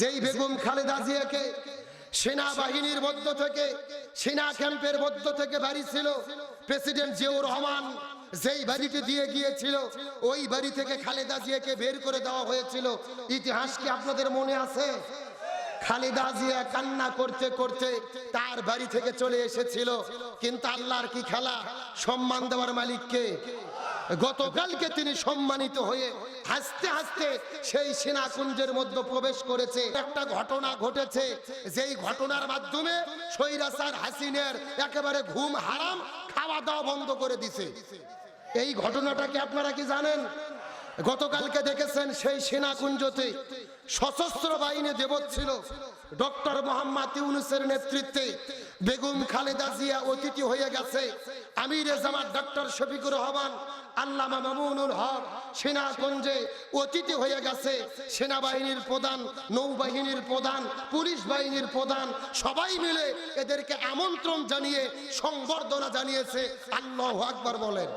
যেই বেগম খালেদা জিয়াকে সেনাবাহিনীর মধ্য থেকে, সেনা ক্যাম্পের মধ্য থেকে বাড়ি ছিল, প্রেসিডেন্ট জিয়াউর রহমান যেই বাড়িটি দিয়ে গিয়েছিল, ওই বাড়ি থেকে খালেদা জিয়াকে বের করে দেওয়া হয়েছিল। ইতিহাস কি আপনাদের মনে আছে? খালেদা জিয়া কান্না করতে করতে তার বাড়ি থেকে চলে এসেছিল, কিন্তু আল্লাহর কি খেলা? সম্মান দেওয়ার মালিককে গতকালকে তিনি সম্মানিত হয়ে হাসতে হাসতে সেই সেনাকুঞ্জের মধ্যে প্রবেশ করেছে। একটা ঘটনা ঘটেছে। যেই ঘটনার মাধ্যমে সৈরাসার হাসিনের একেবারে ঘুম হারাম খাওয়া দাওয়া বন্ধ করে দিছে। এই ঘটনাটাকে আপনারা কি জানেন? গতকালকে দেখেছেন সেই সেনাকুঞ্জতে সশস্ত্র বাহিনী দেবত ছিল। ডক্টর মোহাম্মদ ইউনুসের নেতৃত্বে বেগম খালেদা জিয়া অতিথি হয়ে গেছে। আমির জামাত ডক্টর শফিকুর রহমান, আল্লামা মামুনুল হক সেনাকুঞ্জে অতিথি হয়ে গেছে। সেনাবাহিনীর প্রধান, নৌবাহিনীর প্রধান, পুলিশ বাহিনীর প্রধান, সবাই মিলে এদেরকে আমন্ত্রণ জানিয়ে, সংবর্ধনা জানিয়েছে। আল্লাহ আকবর বলেন।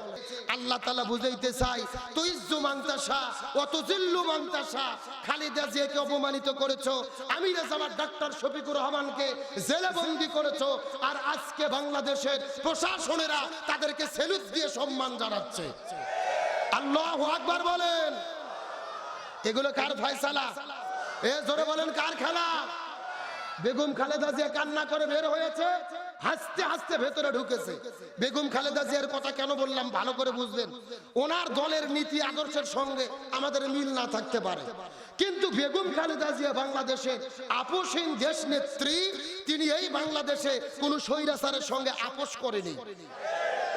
আল্লাহ তালা বুঝাইতে চাই তুইজু মাংতাসা অত জিল্লু মাংতাসা খালিদা জিয়াকে অপমানিত করেছ, আমির জামাত ডাক্তার শফিকুর রহমানকে জেলে বন্দি করেছ, আর আজকে বাংলাদেশের প্রশাসনেরা তাদেরকে সেলুট দিয়ে সম্মান জানাচ্ছে। আল্লাহ আকবার বলেন। এগুলো কার ফয়সালা? এ জোরে বলেন, কার খেলা? বেগম খালেদা জিয়া কান্না করে বের হয়েছে, হাসতে হাসতে ভেতরে ঢুকেছে। বেগম খালেদা জিয়ার কথা কেন বললাম? ভালো করে বুঝবেন ওনার দলের নীতি, আদর্শের সঙ্গে আমাদের মিল না থাকতে পারে। কিন্তু বেগম খালেদা জিয়া বাংলাদেশে আপোষহীন দেশ নেত্রী, তিনি এই বাংলাদেশে কোনো স্বৈরাচারের সঙ্গে আপোষ করেনি।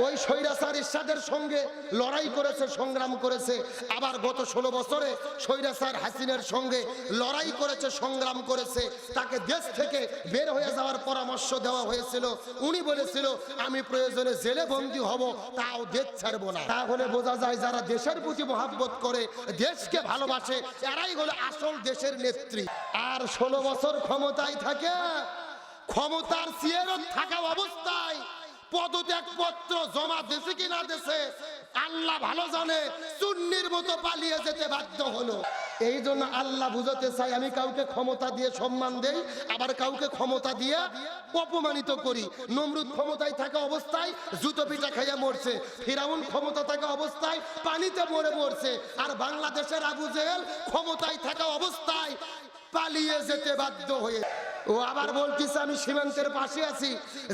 ওই স্বৈরাচার ইরশাদের সঙ্গে লড়াই করেছে, সংগ্রাম করেছে। আবার গত ষোলো বছরে স্বৈরাচার হাসিনের সঙ্গে লড়াই করেছে, সংগ্রাম করেছে। তাকে দেশ থেকে বের হয়ে যাওয়ার পরামর্শ দেওয়া হয়েছিল। উনি বলেছিল, আমি প্রয়োজনে জেলে বন্দী হব, তাও দেশ ছাড়বো না। তাহলে বোঝা যায় যারা দেশের প্রতি মহাব্বত করে, দেশকে ভালোবাসে, এরাই হলো আসল দেশের নেত্রী। আর ষোলো বছর ক্ষমতায় থাকে, ক্ষমতার সিয়ারত থাকা অবস্থায় পদত্যাগ পত্র জমা দেশে কিনা দেশে আল্লাহ ভালো জানে চুন্নির মতো পালিয়ে যেতে বাধ্য হলো। এই জন্য আল্লাহ বুঝাতে চাই, আমি কাউকে ক্ষমতা দিয়ে সম্মান দেই, আবার কাউকে ক্ষমতা দিয়ে অপমানিত করি। নমরুদ ক্ষমতায় থাকা অবস্থায় জুতো পিঠা খাইয়া মরছে, ফিরাউন ক্ষমতা থাকা অবস্থায় পানিতে মরে মরছে, আর বাংলাদেশের আবু জেহেল ক্ষমতায় থাকা অবস্থায় পালিয়ে যেতে বাধ্য হয়ে ও আবার বলতেছে, আমি সীমান্তের পাশে আছি।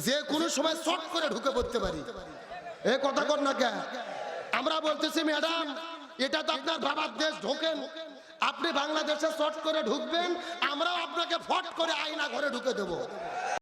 যে কোনো সময় শট করে ঢুকে পড়তে পারি। এ কথা কর না কে? আমরা বলতেছি, ম্যাডাম, এটা তো আপনার বাবার দেশ, ঢোকেন। আপনি বাংলাদেশে শট করে ঢুকবেন, আমরাও আপনাকে ফট করে আয়না ঘরে ঢুকে দেব।